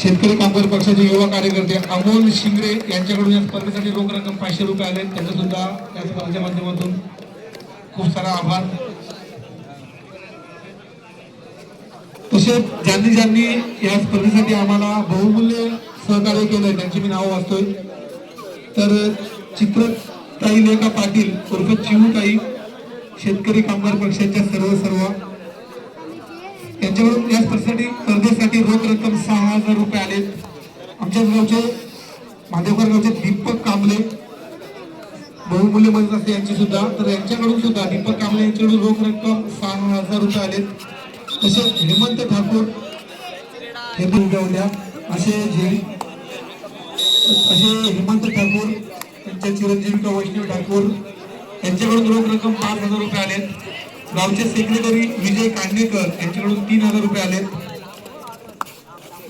शेतकरी कामगार पक्षाचे युवा कार्यकर्ते अमोल शिंगरे यांच्याकडून या स्पर्धेसाठी रोख रक्कम पाचशे रुपये आले त्यांचा सुद्धा या स्पर्धेच्या माध्यमातून खूप सारा आभार. तसेच ज्यांनी ज्यांनी या स्पर्धेसाठी आम्हाला बहुमूल्य सहकार्य केलंय त्यांची मी नावं वाचतोय. तर चित्रताई लेखा पाटील उर्फ चिमूताई शेतकरी कामगार पक्षाच्या सर्व सर्व आमच्याकडून या स्पर्धेसाठी स्पर्धेसाठी रोख रक्कम सहा हजार रुपये आले आमच्या गावचे माधवकर गावचे दीपक कांबले बहुमूल्य मदत असते यांची सुद्धा तर यांच्याकडून सुद्धा दीपक कांबले यांच्याकडून रोख रक्कम सहा हजार रुपये आले तसेच हेमंत ठाकूर हेमंत उद्या असे जे असे हेमंत ठाकूर त्यांच्या चिरंजीवी वैष्णव ठाकूर यांच्याकडून रोख रक्कम पाच हजार रुपये आले गावचे सेक्रेटरी विजय कांडेकर यांच्याकडून तीन हजार रुपये आले.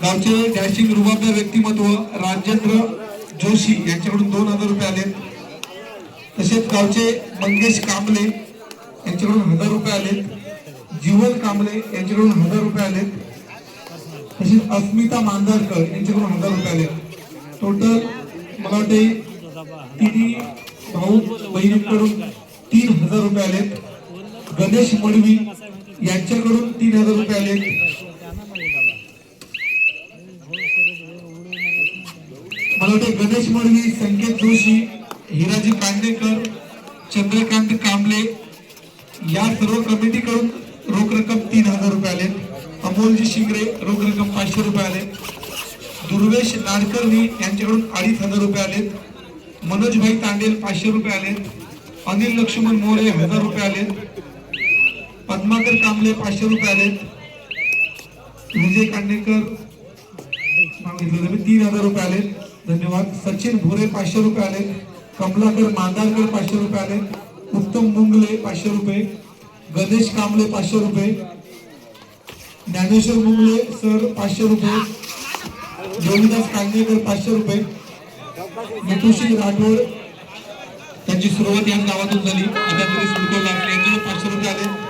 गावचे डॅशिंग रुबाबदार व्यक्तिमत्व राजेंद्र जोशी यांच्याकडून दोन हजार रुपये आले. तसेच गावचे मंगेश कांबले यांच्याकडून हजार रुपये आले. जीवन कांबले यांच्याकडून हजार रुपये आले. तसेच अस्मिता मांजरकर यांच्याकडून हजार रुपये आले. टोटल मला वाटते तिन्ही भाऊ बहिणींकडून तीन हजार रुपये आलेत गणेश मडवी यांच्याकडून तीन हजार रुपये आले. मला वाटते गणेश मडवी संकेत जोशी हिराजी कांडेकर चंद्रकांत कांबळे या सर्व कमिटीकडून रोख रक्कम तीन हजार रुपये आले. अमोलजी शिंगरे रोख रक्कम पाचशे रुपये आले. दुर्वेश नाडकर्णी यांच्याकडून अडीच हजार रुपये आले. मनोजभाई तांडेल पाचशे रुपये आले. अनिल लक्ष्मण मोरे हजार रुपये आले. पद्माकर कांबळे पाचशे रुपये आले विजय कांडेकर तीन हजार रुपये आले धन्यवाद. सचिन भोरे पाचशे रुपये आले कमलाकर मांदारकर पाचशे रुपये आले उत्तम मुंगले पाचशे रुपये. गणेश कांबळे पाचशे रुपये. ज्ञानेश्वर मुंगले सर पाचशे रुपये. योगीदास कांदेकर पाचशे रुपये. मिठुशी राठोड त्यांची सुरुवात या गावातून झाली. आता तरी सुरतो लागले यांच्याकडे पाचशे रुपये आले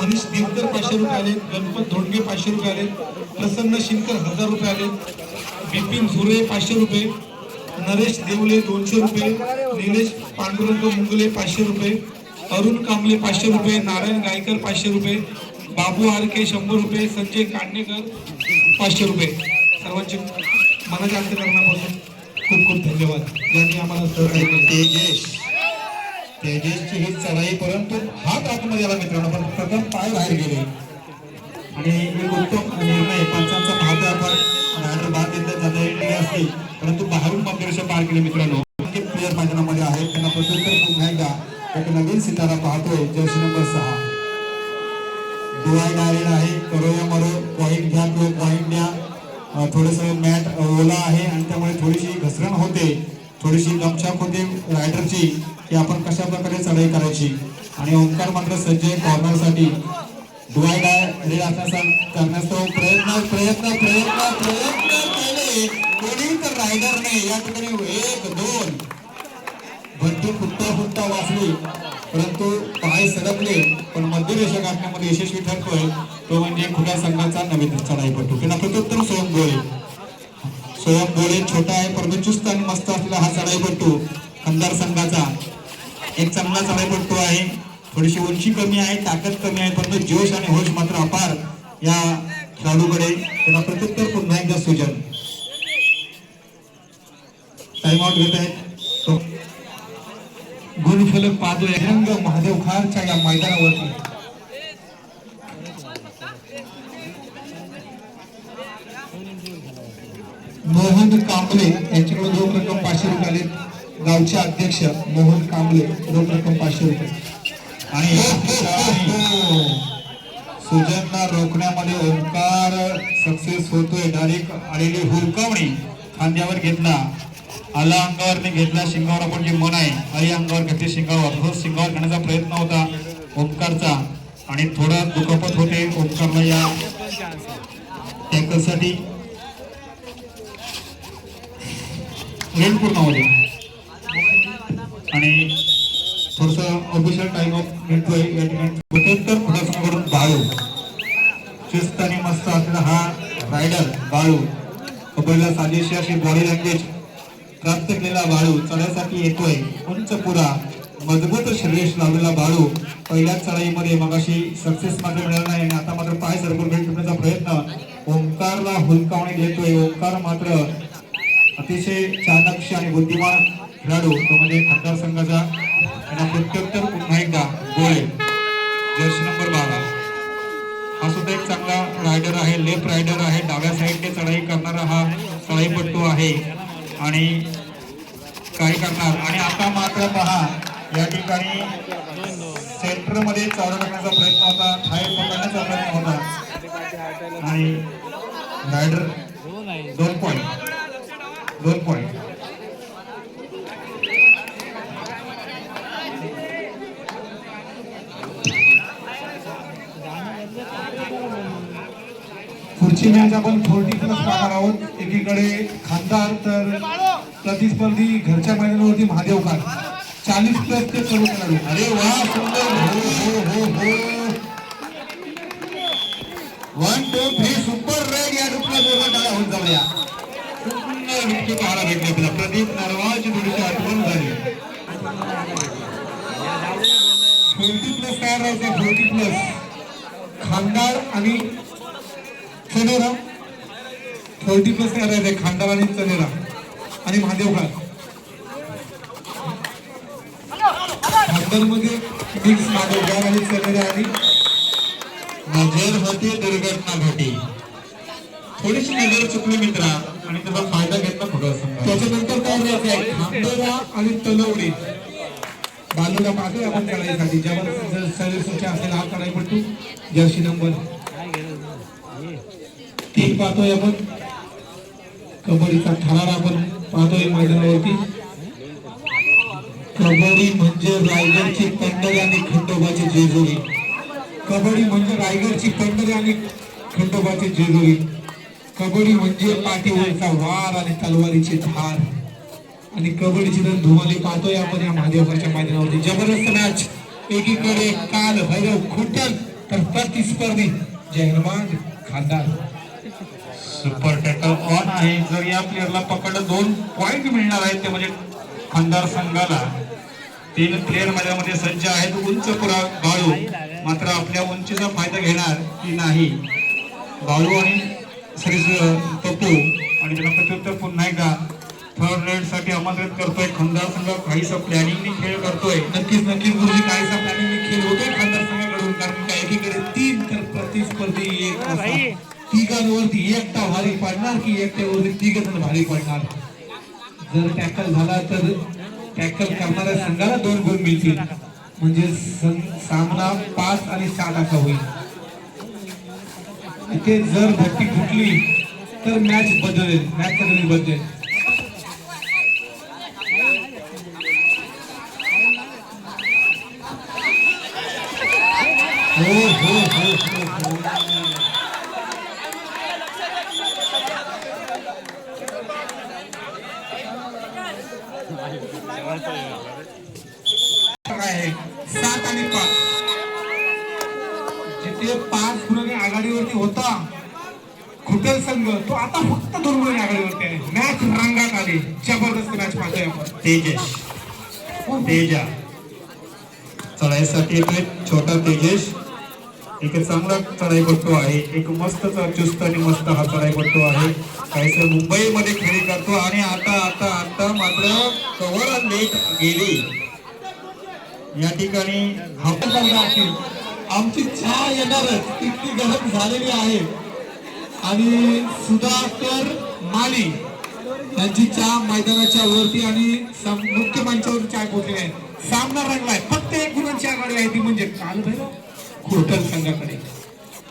मनीष देवकर पाचशे रुपये आले गणपत धोंडगे पाचशे रुपये आले प्रसन्न शिंकर हजार रुपये आले बिपिन झुरे पाचशे रुपये नरेश देवले दोनशे रुपये निलेश पांडुरंग मुंगले पाचशे रुपये अरुण कांबले पाचशे रुपये नारायण गायकर पाचशे रुपये बाबू आरके शंभर रुपये संजय काडणेकर पाचशे रुपये. सर्वांचे मनाच्या अंतकरणापासून खूप खूप धन्यवाद. ज्यांनी आम्हाला सहकार्य केले. तेजेश ही चढाई परंतु हात आतमध्ये आला मित्रांनो पण प्रथम पाय बाहेर गेले. आणि एक उत्तम निर्णय पंचांचा पाहता आपण रायडर बाद घेतला जाता असते परंतु बाहेरून मार्गदर्शन पार केले मित्रांनो. प्लेयर मैदानामध्ये आहेत त्यांना प्रत्युत्तर पुन्हा एकदा एक नवीन सितारा पाहतोय जर्सी नंबर सहा. डोळा डायरेक्ट आहे करोया मरो पॉईंट घ्या किंवा पॉईंट द्या. थोडस मॅट ओला आहे आणि त्यामुळे थोडीशी घसरण होते. थोडीशी दमछाक होते रायडरची की आपण कशा प्रकारे चढाई करायची. आणि ओंकार मात्र सज्ज कॉर्नरसाठी. डुआय डाय डायरेक्ट असण्याचा करण्याचा प्रयत्न प्रयत्न प्रयत्न प्रयत्न केले. कोणी तर रायडरने या ठिकाणी एक दोन. भट्टी फुटता फुटता वाचली. परंतु पाय सरकले. पण मध्यरेषा गाठण्यामध्ये यशस्वी ठरतोय. तो म्हणजे खुल्या संघाचा नवीन चढाईपटू. किंवा प्रत्युत्तर स्वयं गोळे स्वयं गोळे छोटा आहे परंतु चुस्त आणि मस्त असलेला हा चढाईपट्टू खंदार संघाचा. एक चांगला चढाईपट्टू आहे. थोडीशी उंची कमी आहे ताकद कमी आहे परंतु जोश आणि होश मात्र अपार या खेळाडूकडे. त्यांना प्रत्युत्तर पुन्हा एकदा सूचन टाइम आउट घेत आहेत गुणफलक पादो रंग महादेव खारच्या या मैदानावरती. मोहन कांबळे यांच्याकडून रोख रक्कम पाचशे रुपये आले गावचे अध्यक्ष मोहन कांबळे रोख रक्कम पाचशे रुपये. आणि सुजनला रोखण्यामध्ये ओंकार सक्सेस होतोय. डायरेक्ट आलेली हुलकावणी खांद्यावर घेतला. आला अंगावर घेतला शिंगावर आपण जे मन आहे आई अंगावर घेतले शिंगावर. रोज शिंगावर घेण्याचा प्रयत्न होता ओंकारचा. आणि थोडा दुखापत होते ओंकारला या टॅकलसाठी रेल आणि थोडस ऑफिशियल टाइम ऑफ मिळतोय या ठिकाणी बाळू. शिस्त आणि मस्त असलेला हा रायडर बाळू. कबड्डीला साजेशी अशी बॉडी लँग्वेज प्राप्त केलेला बाळू चढ्यासाठी येतोय. उंच पुरा मजबूत शरीर लावलेला बाळू. पहिल्याच चढाईमध्ये मगाशी सक्सेस मात्र मिळाला नाही आणि आता मात्र पाय सरकून घेण्याचा प्रयत्न. ओंकारला हुलकावणी देतोय. ओंकार मात्र अतिशय चाणक्य आणि बुद्धिमान खेळाडू तो म्हणजे खासदार संघाचा आणि प्रत्युत्तर पुन्हा एकदा गोळे जर्सी नंबर बारा. हा सुद्धा एक चांगला रायडर आहे लेफ्ट रायडर आहे. डाव्या साईडने चढाई करणारा हा चढाईपट्टू आहे. आणि काय करणार? आणि आता मात्र पहा या ठिकाणी सेंटरमध्ये चढ टाकण्याचा प्रयत्न होता ठाय पकडण्याचा प्रयत्न होता. आणि रायडर दोन पॉईंट दोन पॉईंट पुढची मॅच आपण फोर्टी प्लस पाहणार आहोत. एकीकडे खासदार तर प्रतिस्पर्धी घरच्या मैदानावरती महादेवकार चाळीस प्लस ते करू खेळाडू अरे वा सुंदर. हो हो हो हो. One two three super raid या रूपला दोघं डाळा होत जाऊया. सुंदर विकेट पाहायला भेटले आपल्याला. प्रदीप नरवाची थोडीशी आठवण झाली. फोर्टी प्लस तयार राहायचं फोर्टी प्लस खांदार आणि चनेरा. फोर्टी प्लस तयार राहायचंय खांदार आणि चनेरा. आणि महादेवकार खांदारमध्ये मिक्स महादेवकार आणि चनेरा आणि नजर होते दुर्घटना घटी. थोडीशी नजर चुकली मित्रा. आणि त्याचा फायदा घेतला संघ त्याच्यानंतर काय खांदारा आणि तलवडे बालूला मागे आपण करायसाठी ज्यावर शरीर सूची असेल हा करायपट्टू जर्सी नंबर. तीन पाहतोय आपण. कबड्डीचा थरार आपण पाहतोय मैदानावरती. कबड्डी म्हणजे रायगडची पंढरी आणि खंडोबाची जेजुरी. कबड्डी म्हणजे रायगडची पंढरी आणि खंडोबाची जेजुरी. कबड्डी म्हणजे पाठीवरचा वार आणि तलवारीची धार आणि कबड्डीची तर धुमाली पाहतोय आपण या महादेवच्या मैदानावरती. जबरदस्त मॅच एकीकडे काल भैरव खुटल तर प्रतिस्पर्धी जयमान खासदार. सुपर टॅकल ऑन आहे. जर या प्लेअरला पकडलं दोन पॉइंट मिळणार आहेत ते म्हणजे खानदार संघाला. तीन प्लेअर माझ्यामध्ये सज्ज आहेत. उंच पुरा बाळू. मात्र आपल्या उंचीचा फायदा घेणार की नाही? बाळू आणि श्री पप्पू आणि त्यांना प्रत्युत्तर पुन्हा एकदा थर्ड रेडसाठी आमंत्रित करतोय खंदार संघ काहीसा प्लॅनिंगनी खेळ करतोय. नक्कीच नक्कीच गुरुजी काहीसा प्लॅनिंग खेळ होतोय खासदार संघाकडून. कारण का एकीकडे तीन तर प्रतिस्पर्धी एक. तिघांवरती एकटा भारी पडणार की एकट्यावरती तिघ जण भारी पडणार? जर टॅकल झाला तर टॅकल करणाऱ्या संघाला दोन गुण मिळतील. म्हणजे सामना पाच आणि सात असा होईल. इथे जर भट्टी फुटली तर मॅच बदलेल मॅच बदलेल बदलेल. हो हो हो हो, हो. सात आणि पाच. जिथे पाच गुणांनी आघाडीवरती होता. खुटेल संघ तो आता फक्त दोन गुणांनी आघाडीवरती आहे. मॅच रंगात आली. जबरदस्त मॅच पाहतोय आपण. तेजस. तेजा. चढाईसाठी येतोय छोटा तेजस. एक चांगला चढाईपट्टू आहे. एक मस्त चुस्त आणि मस्त हा चढाईपट्टू आहे. काहीसं मुंबईमध्ये खेळी करतो आणि आता आता आता मात्र कव्हर लेट गेली. या ठिकाणी हा की आमची चहा येणारच इतकी गरज झालेली आहे. आणि सुधाकर माली यांची चहा मैदानाच्या वरती आणि मुख्य मंचावर चहा पोहोचली आहे सामना रंगलाय. फक्त एक गुणांची आघाडी आहे ती म्हणजे काल खोटल संघाकडे.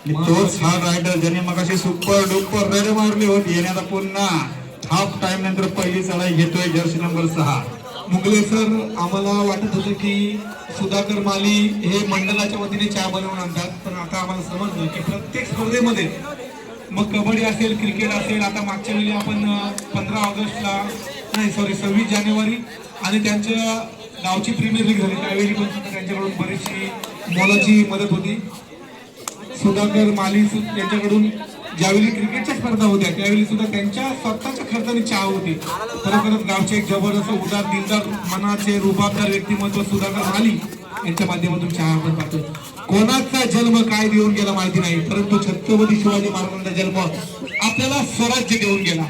तोच हा रायडर ज्याने मगाशी सुपर डुपर रेड मारली होती. येण्याचा पुन्हा हाफ टाइम नंतर पहिली चढाई घेतोय. जर्सी नंबर सहा. मुगले सर आम्हाला वाटत होतं की सुधाकर माली हे मंडळाच्या वतीने चहा बनवून आणतात पण आता आम्हाला समजलं की प्रत्येक स्पर्धेमध्ये मग कबड्डी असेल क्रिकेट असेल आता मागच्या वेळी आपण पंधरा ऑगस्टला नाही सॉरी सव्वीस जानेवारी आणि त्यांच्या गावची प्रीमियर लीग झाली. त्यावेळी पण सुद्धा त्यांच्याकडून बरीचशी मोलाची मदत होती. सुधाकर माली यांच्याकडून ज्यावेळी क्रिकेटच्या स्पर्धा होत्या त्यावेळी सुद्धा त्यांच्या स्वतःच्या खर्चाने चहा होती. खरोखरच गावचे एक जबरदस्त उदार दिलदार मनाचे रुबाबदार व्यक्तिमत्व सुधाकर माली यांच्या माध्यमातून चहा आपण पाहतो कोणाचा जन्म काय देऊन गेला माहिती नाही परंतु छत्रपती शिवाजी महाराजांचा जन्म आपल्याला स्वराज्य देऊन गेला.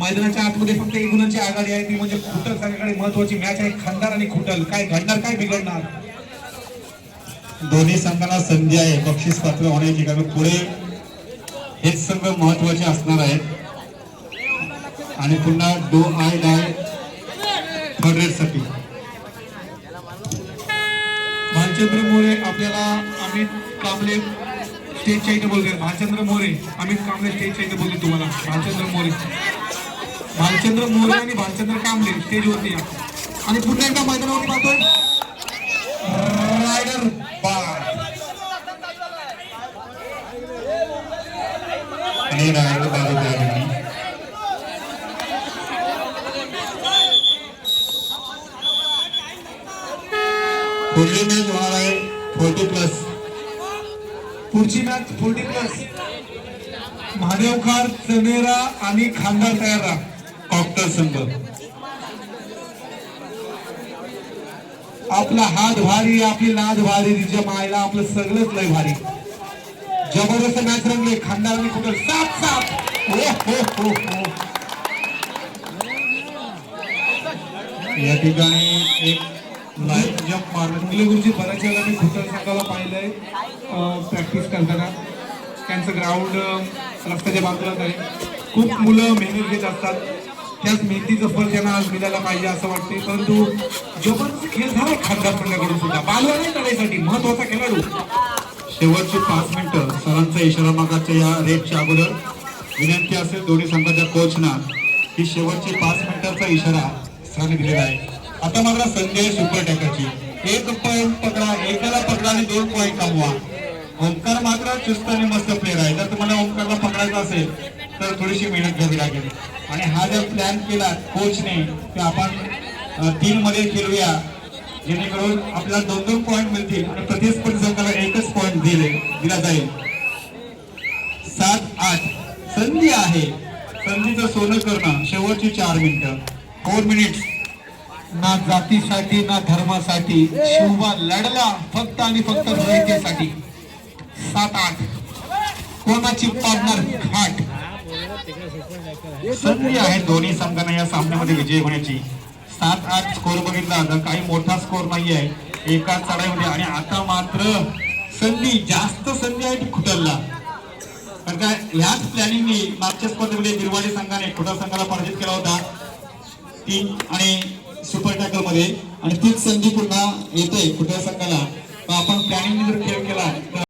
मैदानाच्या आतमध्ये फक्त एक गुणांची आघाडी आहे ती म्हणजे खुटल सगळ्याकडे महत्वाची मॅच आहे खंडार आणि खुटल काय घडणार काय बिघडणार? दोन्ही संघाला संधी आहे बक्षीस पात्र होण्याची कारण पुढे हेच सर्व महत्त्वाचे असणार आहेत. आणि पुन्हा do or die third Bhalchandra More आपल्याला अमित कांबळे स्टेजच्या इथे बोलते भालचंद्र मोरे अमित कांबळे स्टेजच्या इथे बोलते तुम्हाला. भालचंद्र मोरे. भालचंद्र मोरे आणि भालचंद्र कांबळे स्टेजवरती या. आणि पुन्हा एकदा मैदानावरती पाहतोय रायडर बार आणि रायगड बाजू त्या ठिकाणी पुढली मॅच होणार आहे फोर्टी प्लस पुढची मॅच फोर्टी प्लस चनेरा आणि खांदार तयार राहा कॉकटर संघ आपला हात भारी आपली नाद भारी तिच्या मायला आपलं सगळंच लय भारी. जबरदस्त मॅच रंगली. खांदारांनी कुठं सात साप हो, हो हो हो या ठिकाणी एक लाईन जम्प मारलं गुरुजी बऱ्याच वेळा मी खुटल संघाला पाहिलंय. प्रॅक्टिस करताना. त्यांचं ग्राउंड रस्त्याच्या बाजूलाच आहे. खूप मुलं मेहनत घेत असतात. त्याच मेहनतीचं फळ त्यांना आज मिळायला पाहिजे असं वाटते परंतु जबरदस्त खेळ झाला खासदार संघाकडून सुद्धा. बालवाने लढाईसाठी महत्त्वाचा खेळाडू. शेवटचे पाच मिनिटं सरांचा इशारा मागाच्या या रेटच्या अगोदर. विनंती असेल दोन्ही संघाच्या कोचना की शेवटचे पाच मिनिटाचा इशारा सरांनी दिलेला आहे. आता मात्र संधी आहे सुपर टॅकरची एक पॉईंट पकडा एकाला पकडा आणि दोन पॉईंट कमवा. ओंकार मात्र चुस्त आणि मस्त प्लेअर आहे. जर तुम्हाला ओंकारला पकडायचा असेल तर थोडीशी मेहनत घ्यावी लागेल. आणि हा जर प्लॅन केला कोचने की आपण तीन मध्ये खेळूया. जेणेकरून आपल्याला दोन दोन पॉईंट मिळतील आणि प्रतिस्पर्धी संघाला एकच पॉईंट दिले दिला जाईल. सात आठ. संधी आहे. संधीचं सोनं करणं शेवटची चार मिनिटं. फोर मिनिट्स ना जातीसाठी ना धर्मासाठी. शिवबा लढला फक्त आणि फक्त रयतेसाठी सात आठ. कोणाची पाडणार घाट संधी आहे दोन्ही संघांना या सामन्यामध्ये विजय होण्याची. सात आठ स्कोर बघितला. तर काही मोठा स्कोर नाही आहे एकाच चढाईमध्ये. आणि आता मात्र संधी जास्त संधी आहे ती खुटलला कारण काय ह्याच प्लॅनिंगने मागच्या स्पर्धेमध्ये निर्वाडी संघाने खुटा संघाला पराजित केला होता. तीन आणि सुपर टॅकलमध्ये. आणि तीच संधी पुन्हा येते खुट्या संघाला. तर आपण प्लॅनिंगने जर खेळ केला